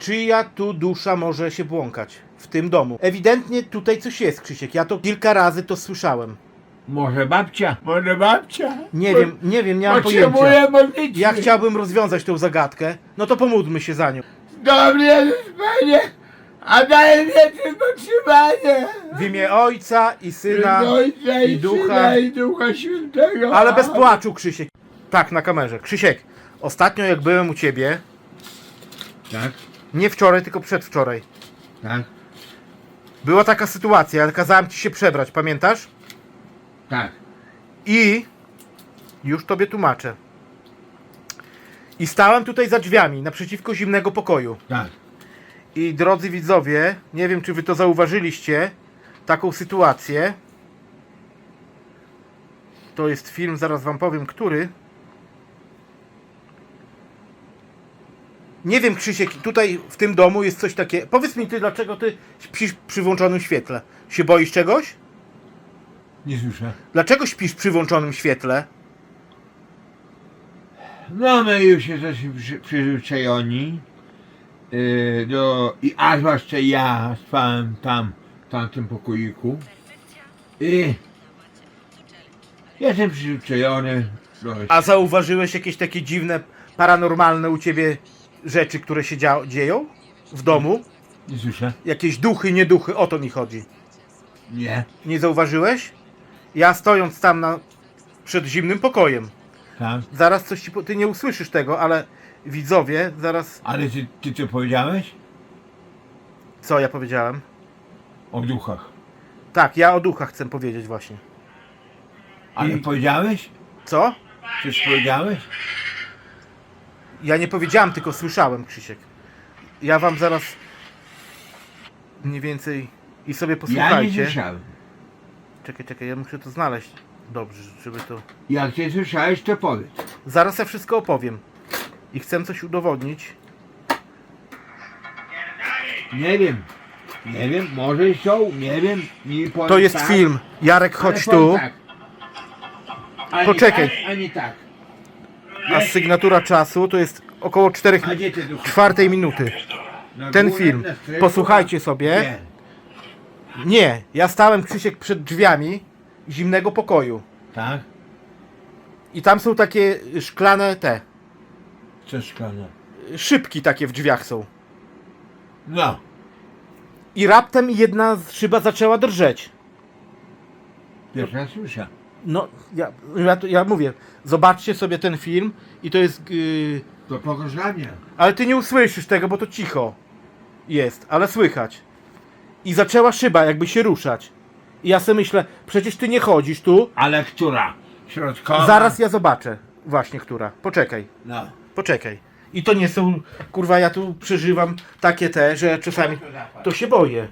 czyja tu dusza może się błąkać w tym domu. Ewidentnie tutaj coś jest, Krzysiek. Ja to kilka razy to słyszałem. Może babcia? Może babcia? Nie wiem, nie wiem, nie mam pojęcia. Potrzebuję modlitwy. Ja chciałbym rozwiązać tą zagadkę. No to pomódlmy się za nią. Dobry Jezus Panie, a daj mnie tylko trzymanie. W imię Ojca i Syna. Ojca i, i Ducha. Syna i Ducha Świętego. Ale bez płaczu, Krzysiek. Tak, na kamerze. Krzysiek, ostatnio jak byłem u ciebie, Tak, nie wczoraj, tylko przedwczoraj, tak, była taka sytuacja, ja kazałem ci się przebrać, pamiętasz? tak. I już tobie tłumaczę. I stałem tutaj za drzwiami, naprzeciwko zimnego pokoju. Tak. I drodzy widzowie, nie wiem czy wy to zauważyliście, taką sytuację. To jest film, zaraz wam powiem, który. Nie wiem, Krzysiek, tutaj w tym domu jest coś takie. Powiedz mi ty, dlaczego ty śpisz przy włączonym świetle? Się boisz czegoś? Nie słyszę. Dlaczego śpisz przy włączonym świetle? No my już jesteśmy przy, przyzwyczajeni. Yy, do, I a zwłaszcza ja spałem tam, w tamtym pokoiku. I jestem przyzwyczajony. A zauważyłeś jakieś takie dziwne, paranormalne u ciebie rzeczy, które się dzia- dzieją w domu? Nie słyszę? Jakieś duchy, nieduchy, o to mi chodzi. Nie. Nie zauważyłeś? Ja stojąc tam na, przed zimnym pokojem, Tak. zaraz coś ci, po- ty nie usłyszysz tego, ale widzowie, zaraz, Ale ty, ty co powiedziałeś? co ja powiedziałem? O duchach. Tak, ja o duchach chcę powiedzieć właśnie. Ale I- powiedziałeś? Co? Coś powiedziałeś? Ja nie powiedziałem, tylko słyszałem, Krzysiek. Ja wam zaraz mniej więcej i sobie Ja nie posłuchajcie. słyszałem. czekaj, czekaj, ja muszę to znaleźć. Dobrze, żeby to... Jak ty słyszałeś, to powiedz. Zaraz ja wszystko opowiem. I chcę coś udowodnić. Nie wiem. Nie wiem, może są, nie wiem. Nie powiem To jest tak, film. Jarek, ale chodź powiem tu. Tak. Ani Poczekaj. Tak, ani tak. A sygnatura czasu to jest około 4 A gdzie ty duchy? czwartej minuty. Ten film. Posłuchajcie sobie. Nie. Ja stałem Krzysiek przed drzwiami zimnego pokoju. Tak? I tam są takie szklane te. Co szklane? Szybki takie w drzwiach są. No. I raptem jedna z szyba zaczęła drżeć. Pierwszy raz słyszę. No, ja, ja, to- ja mówię, zobaczcie sobie ten film i to jest. Yy, To mnie. ale ty nie usłyszysz tego, bo to cicho jest, ale słychać. I zaczęła szyba jakby się ruszać. I ja sobie myślę, przecież ty nie chodzisz tu. Ale która? Środkowa? Zaraz ja zobaczę. Właśnie która. Poczekaj, No. poczekaj. I to nie są, kurwa, ja tu przeżywam takie te, że czasami to się boję.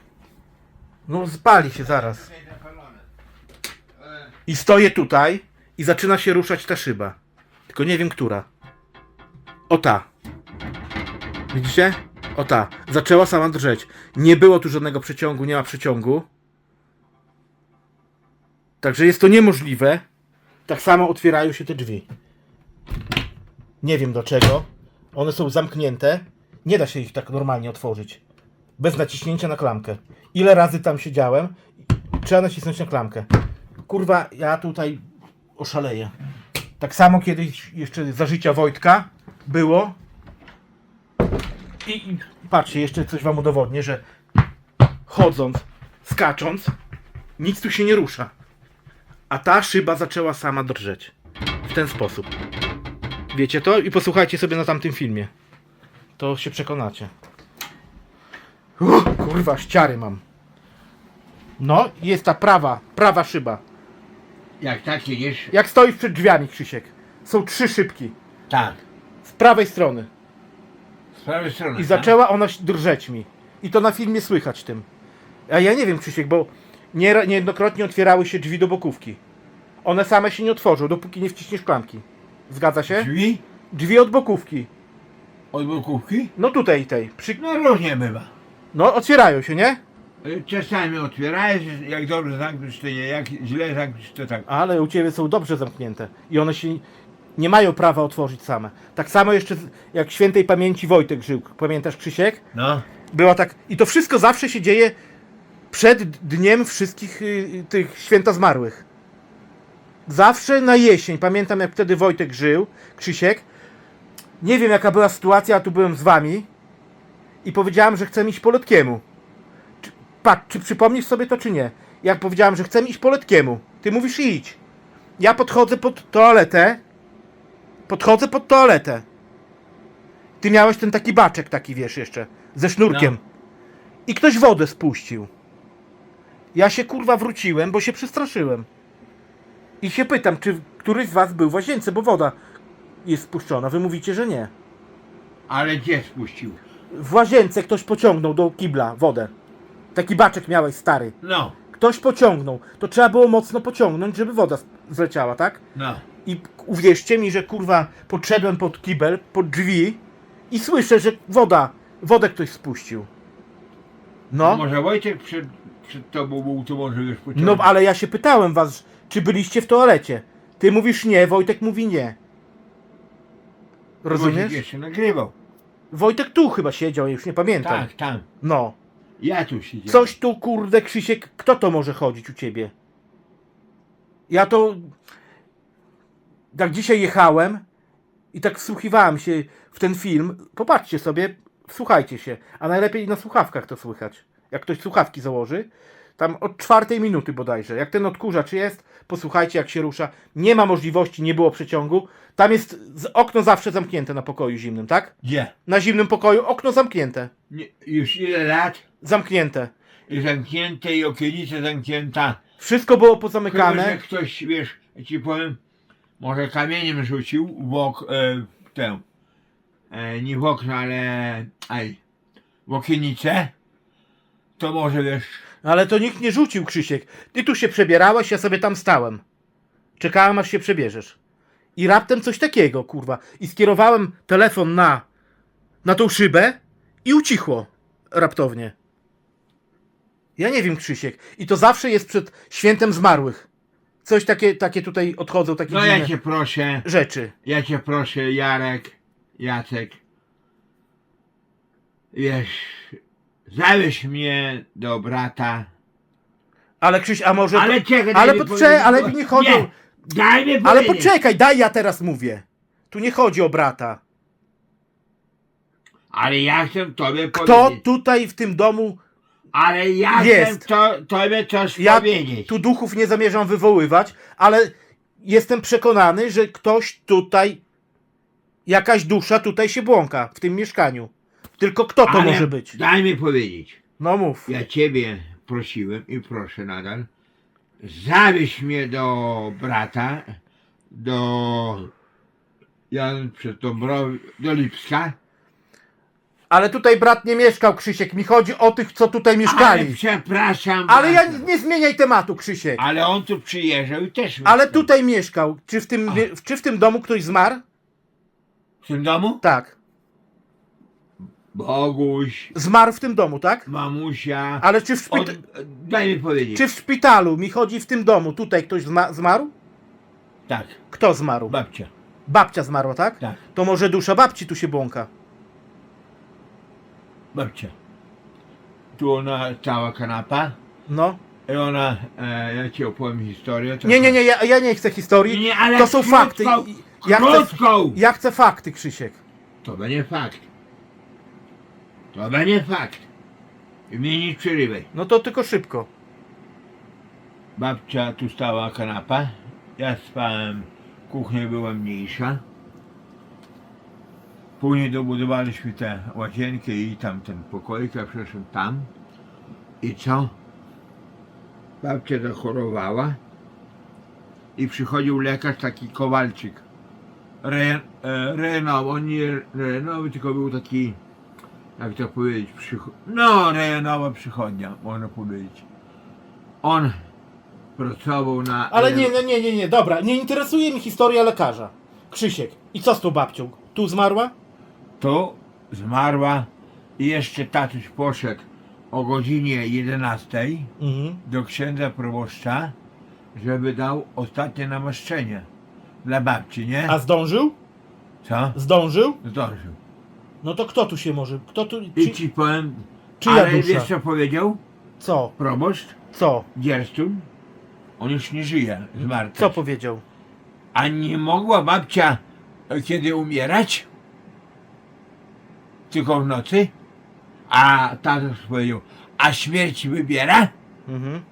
No spali się zaraz. I stoję tutaj i zaczyna się ruszać ta szyba. Tylko nie wiem która. O ta. Widzicie? O ta. Zaczęła sama drżeć. Nie było tu żadnego przeciągu, nie ma przeciągu. Także jest to niemożliwe. Tak samo otwierają się te drzwi. Nie wiem dlaczego. One są zamknięte. Nie da się ich tak normalnie otworzyć. Bez naciśnięcia na klamkę. Ile razy tam siedziałem? Trzeba nacisnąć na klamkę. Kurwa, ja tutaj oszaleję. Tak samo kiedyś jeszcze za życia Wojtka było. I, i patrzcie, jeszcze coś wam udowodnię, że chodząc, skacząc, nic tu się nie rusza. A ta szyba zaczęła sama drżeć. W ten sposób. Wiecie to? I posłuchajcie sobie na tamtym filmie. To się przekonacie. Uff, kurwa, ściary mam. No, jest ta prawa, prawa szyba. Jak tak siedzisz? Jak stoisz przed drzwiami, Krzysiek. Są trzy szybki. Tak. Z prawej strony. Z prawej strony. I tak? zaczęła ona drżeć mi. I to na filmie słychać tym. A ja nie wiem, Krzysiek, bo nie, niejednokrotnie otwierały się drzwi do bokówki. One same się nie otworzą, dopóki nie wciśniesz klamki. Zgadza się? Drzwi? Drzwi od bokówki. Od bokówki? No tutaj tej. Przy... No różnie bywa. No otwierają się, nie? Y, Czasami otwierałeś, jak dobrze zamkniesz, to nie, jak źle zamkniesz, to tak. Ale u ciebie są dobrze zamknięte. I one się Nie mają prawa otworzyć same. Tak samo jeszcze z- jak świętej pamięci Wojtek żył. Pamiętasz Krzysiek? No. Była tak. I to wszystko zawsze się dzieje przed dniem wszystkich y, tych święta zmarłych. Zawsze na jesień. Pamiętam jak wtedy Wojtek żył, Krzysiek. Nie wiem jaka była sytuacja, a tu byłem z wami. I powiedziałem, że chcę iść po Letkiemu. Czy, patrz, czy przypomnisz sobie to, czy nie? Jak powiedziałem, że chcę iść po Letkiemu. Ty mówisz idź. Ja podchodzę pod toaletę. Podchodzę pod toaletę. Ty miałeś ten taki baczek taki, wiesz, jeszcze. Ze sznurkiem. No. I ktoś wodę spuścił. Ja się kurwa wróciłem, bo się przestraszyłem. I się pytam, czy któryś z was był w łazience, bo woda jest spuszczona. Wy mówicie, że nie. Ale gdzie spuścił? W łazience ktoś pociągnął do kibla wodę. Taki baczek miałeś stary. No. Ktoś pociągnął. To trzeba było mocno pociągnąć, żeby woda zleciała, tak? No. I uwierzcie mi, że kurwa podszedłem pod kibel, pod drzwi i słyszę, że woda, wodę ktoś spuścił. No. Może Wojciek przed, przed tobą był, to może już No pociągnął. ale ja się pytałem was, czy byliście w toalecie. Ty mówisz nie, Wojtek mówi nie. Wojciek Rozumiesz? jeszcze nagrywał. Wojtek tu chyba siedział, ja już nie pamiętam. Tak, tam. No. Ja tu siedziałem. Coś tu kurde Krzysiek, kto to może chodzić u ciebie? Ja to tak dzisiaj jechałem i tak wsłuchiwałem się w ten film. Popatrzcie sobie, wsłuchajcie się, a najlepiej na słuchawkach to słychać. Jak ktoś słuchawki założy, tam od czwartej minuty bodajże. Jak ten odkurzacz jest, posłuchajcie jak się rusza. Nie ma możliwości, nie było przeciągu. Tam jest okno zawsze zamknięte na pokoju zimnym, tak? Gdzie? Na zimnym pokoju okno zamknięte. Nie, już ile lat? Zamknięte. I zamknięte i okienica zamknięta. Wszystko było Chyba, pozamykane. że ktoś, wiesz, ci powiem, może kamieniem rzucił w ok, e, w tę, e, nie w okno, ale aj, w okienicę, to może wiesz, Ale to nikt nie rzucił, Krzysiek. Ty tu się przebierałeś, ja sobie tam stałem. Czekałem, aż się przebierzesz. I raptem coś takiego, kurwa. I skierowałem telefon na, na tą szybę i ucichło. Raptownie. Ja nie wiem, Krzysiek. I to zawsze jest przed świętem zmarłych. Coś takie, takie tutaj odchodzą, takie no dziwne ja cię proszę, rzeczy. ja cię proszę, Jarek, Jacek, wiesz, zawieź mnie do brata, Ale Krzyś, a może... ale czekaj, ale daj mi poczekaj, powiedzieć, ale bo- nie chodzi o- daj mi Ale powiedzieć. poczekaj, daj ja teraz mówię. Tu nie chodzi o brata. Ale ja chcę tobie Kto powiedzieć. tutaj w tym domu Ale ja Jest. chcę to, tobie coś Ja powiedzieć. tu duchów nie zamierzam wywoływać, ale jestem przekonany, że ktoś tutaj, jakaś dusza tutaj się błąka w tym mieszkaniu. Tylko kto to Ale może być? Daj mi powiedzieć. No mów. Ja ciebie prosiłem i proszę nadal. Zawieź mnie do brata, do Jan przed Dąbrowy, do Lipska. Ale tutaj brat nie mieszkał, Krzysiek. Mi chodzi o tych, co tutaj Ale mieszkali. przepraszam. Ale ja bardzo. nie zmieniaj tematu, Krzysiek. Ale on tu przyjeżdżał i też Ale mieszkał. tutaj mieszkał. Czy w tym, czy w tym domu ktoś zmarł? W tym domu? Tak. Boguś, Zmarł w tym domu, tak? mamusia. Ale czy w, Od, szpita- daj mi powiedzieć. czy w szpitalu mi chodzi w tym domu? Tutaj ktoś zma- zmarł? Tak, Kto zmarł? babcia. Babcia zmarła, tak? Tak, To może dusza babci tu się błąka. Babcia. Tu ona cała kanapa. No. I ona, e, ja ci opowiem historię. to- Nie, nie, nie, ja, ja nie chcę historii. Nie, ale To są fakty. Ja chcę, Krótką! ja chcę fakty, Krzysiek. To będzie fakt. To będzie fakt. I mnie nie przerywaj. No to tylko szybko. Babcia tu stała kanapa. Ja spałem, kuchnia była mniejsza. Później dobudowaliśmy tę łazienkę i tam ten pokoik, ja przeszedłem tam. I co? Babcia zachorowała. I przychodził lekarz, taki Kowalczyk. Re, e, on nie renowy, tylko był taki, jak to powiedzieć, przycho- no renowa przychodnia, można powiedzieć. On pracował na... Ale nie, nie, nie, nie, nie, dobra. Nie interesuje mi historia lekarza. Krzysiek. I co z tą babcią? Tu zmarła? Tu zmarła i jeszcze tatuś poszedł o godzinie 11 Mhm. do księdza proboszcza, żeby dał ostatnie namaszczenie. dla babci, nie? A zdążył? Co? Zdążył? Zdążył. No to kto tu się może? Kto tu. I ci powiem, czyja ale dusza? wiesz co powiedział Co? proboszcz Co? Dzierstun? On już nie żyje, zmarł. Co też. powiedział? A nie mogła babcia e, kiedy umierać? Tylko w nocy? A tata powiedział, a śmierć wybiera? Mhm.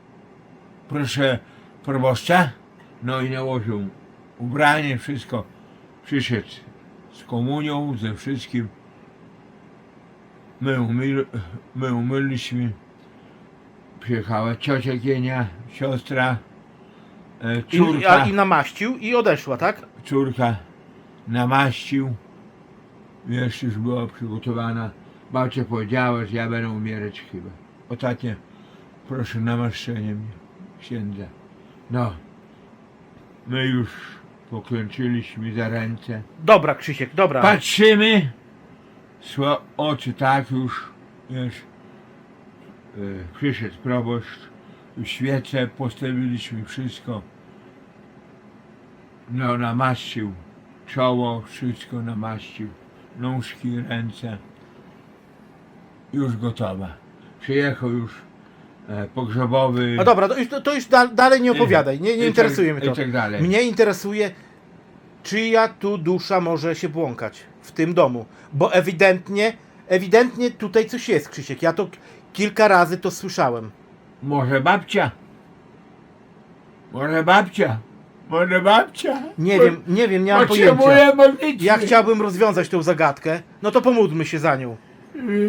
Proszę proboszcza. No i nałożył ubranie, wszystko. Przyszedł z komunią, ze wszystkim. My, umyl, my umyliśmy. Przyjechała ciocia Gienia, siostra, e, I, córka. a, I namaścił i odeszła, tak? córka namaścił. Wiesz, już była przygotowana. Babcia powiedziała, że ja będę umierać chyba. Ostatnie, proszę namaszczenie mnie, księdza. No, my już poklęczyliśmy za ręce. Dobra, Krzysiek, dobra. Patrzymy, sło oczy tak już, wiesz, e, przyszedł proboszcz, świece postawiliśmy wszystko. No, namaścił czoło, wszystko namaścił, nóżki, ręce. Już gotowa. Przyjechał już e, pogrzebowy. A dobra, to już, to już da, dalej nie opowiadaj. Nie, I nie tak- interesuje mnie to. I tak dalej. Mnie interesuje, czyja tu dusza może się błąkać w tym domu. Bo ewidentnie, ewidentnie tutaj coś jest, Krzysiek. Ja to kilka razy to słyszałem. Może babcia? Może babcia? Może babcia? Nie wiem, nie wiem, nie mam pojęcia. Potrzebuję modlitwy. Ja chciałbym rozwiązać tą zagadkę. No to pomódlmy się za nią.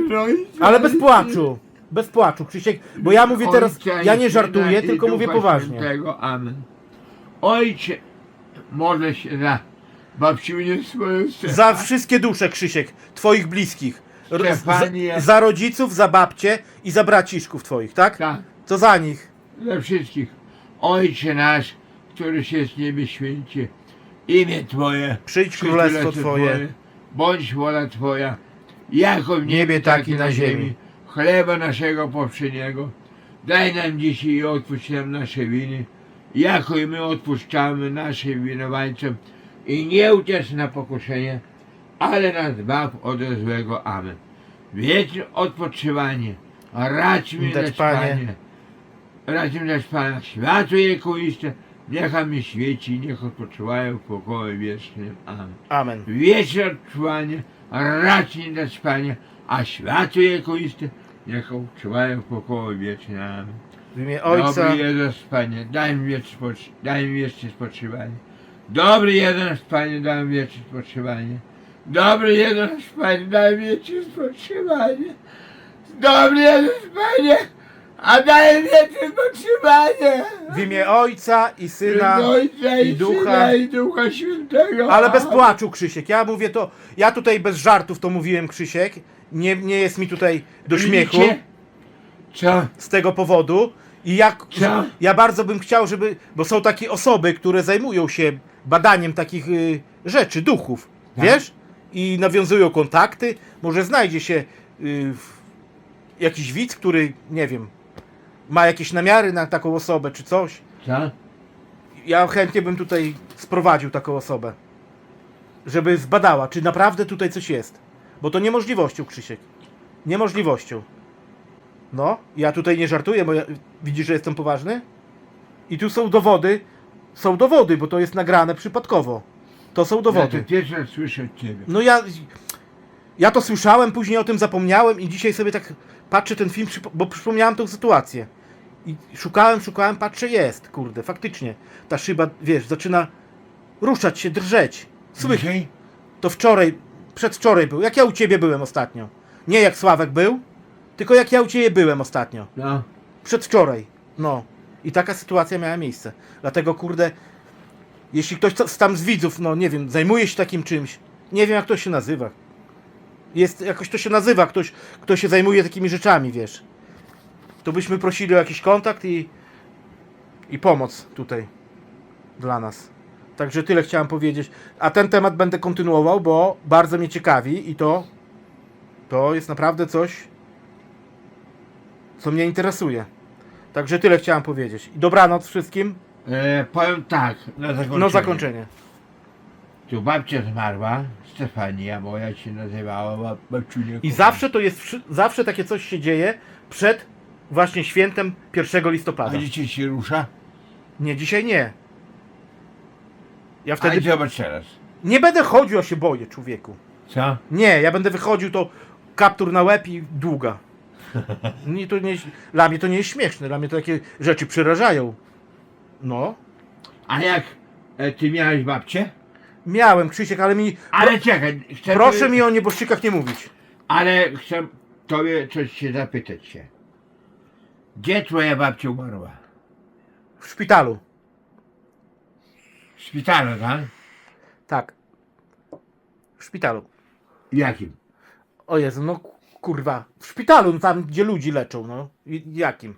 No i co? Ale bez płaczu. Bez płaczu, Krzysiek. Bo ja mówię teraz, Ojca i ja nie Syna żartuję, i tylko Ducha mówię poważnie. Świętego. Amen. Ojcze, modlę się za babciunię swoją serce. Za wszystkie dusze, Krzysiek, twoich bliskich. R- za, za rodziców, za babcie i za braciszków twoich, tak? Tak, To za nich. za wszystkich. Ojcze nasz, któryś jest w niebie święcie, imię Twoje, Przyjdź królestwo Twoje. bądź wola Twoja, jako w niebie, tak i na ziemi. Chleba naszego powszedniego, daj nam dzisiaj i odpuść nam nasze winy, jako i my odpuszczamy naszym winowajcom i nie uciesz na pokuszenie, ale nas baw od złego. Amen. Wieczne odpoczywanie, racz mi Dać, Panie. Panie, racz mi dać Pana, światło Jekuiste, niech mi świeci, niech odpoczywają w pokoju wiecznym. Amen. Amen. Wieczne odczuwanie, racz mi dać Panie, a światło Jekuiste, niech odpoczywają w pokoju wiecznym. Amen. W imię Ojca. Dobry Jezus, Panie, daj mi wieczne, spoczy- daj mi wieczne spoczywanie. Dobry Jezus, Panie, daj mi wieczne spoczywanie. Dobry Jezus, Panie, daj mi wieczne spoczywanie. Dobry Jezus, Panie, a daj mi wieczne spoczywanie. W imię Ojca i Syna. Ojca i, i Ducha. Syna i Ducha Świętego. Ale bez płaczu, Krzysiek. Ja mówię to. Ja tutaj bez żartów to mówiłem, Krzysiek. Nie, nie jest mi tutaj do śmiechu Widzicie? Co? z tego powodu. I jak, Co? ja bardzo bym chciał, żeby. Bo są takie osoby, które zajmują się badaniem takich y, rzeczy, duchów. Tak. Wiesz? I nawiązują kontakty. Może znajdzie się y, w- jakiś widz, który, nie wiem, ma jakieś namiary na taką osobę czy coś. Co? Ja chętnie bym tutaj sprowadził taką osobę. Żeby zbadała, czy naprawdę tutaj coś jest. Bo to niemożliwością, Krzysiek. Niemożliwością. No, ja tutaj nie żartuję, bo ja, widzisz, że jestem poważny? I tu są dowody. Są dowody, bo to jest nagrane przypadkowo. To są Ja dowody. to pierwszy raz słyszę od Ciebie. No ja. Ja to słyszałem, później o tym zapomniałem i dzisiaj sobie tak patrzę ten film, bo przypomniałem tą sytuację. I szukałem, szukałem, patrzę, jest, kurde, faktycznie. Ta szyba, wiesz, zaczyna ruszać się, drżeć. Słychać. Dzisiaj? To wczoraj, przedwczoraj był. Jak ja u ciebie byłem ostatnio. Nie jak Sławek był, tylko jak ja u ciebie byłem ostatnio. No. Przedwczoraj. No. I taka sytuacja miała miejsce. Dlatego, kurde, jeśli ktoś co- tam z widzów, no nie wiem, zajmuje się takim czymś, nie wiem jak to się nazywa. Jest, jakoś to się nazywa, ktoś, kto się zajmuje takimi rzeczami, wiesz. To byśmy prosili o jakiś kontakt i, i pomoc tutaj dla nas. Także tyle chciałem powiedzieć. A ten temat będę kontynuował, bo bardzo mnie ciekawi i to, to jest naprawdę coś, co mnie interesuje. Także tyle chciałem powiedzieć. I dobranoc wszystkim. E, powiem tak, na zakończenie. No zakończenie. Tu babcia zmarła, Stefania moja się nazywała, bab- babciunia. I zawsze to jest, zawsze takie coś się dzieje przed właśnie świętem 1 A listopada. dzisiaj się rusza? Nie, dzisiaj nie. Ja Wtedy... wtedy zobacz teraz. nie będę chodził, a się boję, człowieku. Co? Nie, ja będę wychodził, to kaptur na łeb i długa. Nie, to nie, dla mnie to nie jest śmieszne, dla mnie to takie rzeczy przerażają. No, A jak e, ty miałeś babcię? miałem Krzysiek, ale mi. Ale czekaj, chcę Proszę mi o nieboszczykach nie mówić. Ale chcę tobie coś się zapytać się. Gdzie twoja babcia umarła? W szpitalu. W szpitalu, tak? Tak. W szpitalu. Jakim? O Jezu, no kurwa. W szpitalu, no tam gdzie ludzi leczą, no. I- Jakim?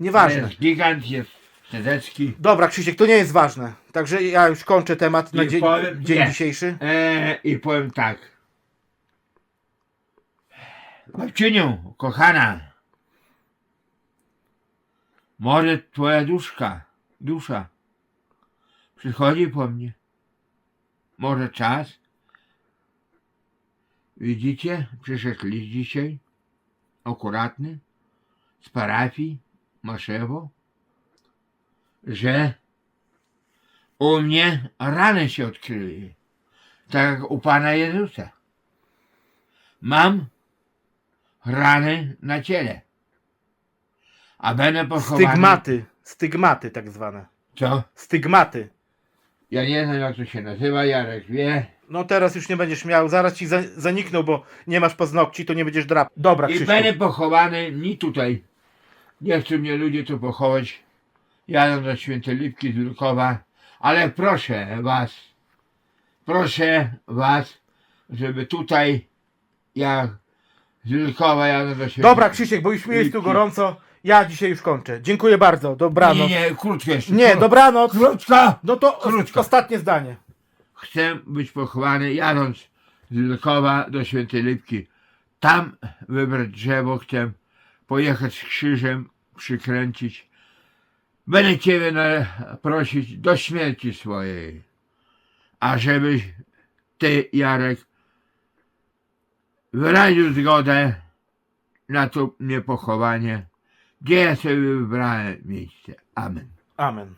Nieważne. Jest gigant, jest Sedecki. Dobra, Krzysiek, to nie jest ważne. Także ja już kończę temat na dzień, powiem- dzień nie. dzisiejszy. E, I powiem tak. Babciuniu, kochana. Może twoja duszka, dusza przychodzi po mnie. Może czas. Widzicie? Przyszedł list dzisiaj. Akuratny. Z parafii Maszewo. Że u mnie rany się odkryły. Tak jak u Pana Jezusa. Mam rany na ciele. A będę pochowany... Stygmaty. Stygmaty tak zwane. Co? Stygmaty. Ja nie znam jak to się nazywa, Jarek wie. No teraz już nie będziesz miał, zaraz ci za, zanikną, bo nie masz paznokci, to nie będziesz drap. Dobra, I Krzysiu. będę pochowany nie tutaj. Nie chcą mnie ludzie tu pochować. Jadę do Świętej Lipki z. Ale proszę was, proszę was, żeby tutaj jak z Wilkowa jadę do Świętej Dobra, Krzysiek, bo już mi jest tu gorąco. Ja dzisiaj już kończę. Dziękuję bardzo. Dobranoc. Nie, nie, krótko jeszcze. Nie, Kró- dobranoc. Krótko. No to Krótko. ostatnie zdanie. Chcę być pochowany jadąc z Wilkowa do Świętej Lipki. Tam wybrać drzewo chcę, pojechać z krzyżem, przykręcić. Będę Ciebie na, prosić do śmierci swojej. A żebyś Ty, Jarek, wyraził zgodę na to mnie pochowanie, gdzie ja sobie wybrałem miejsce. Amen. Amen.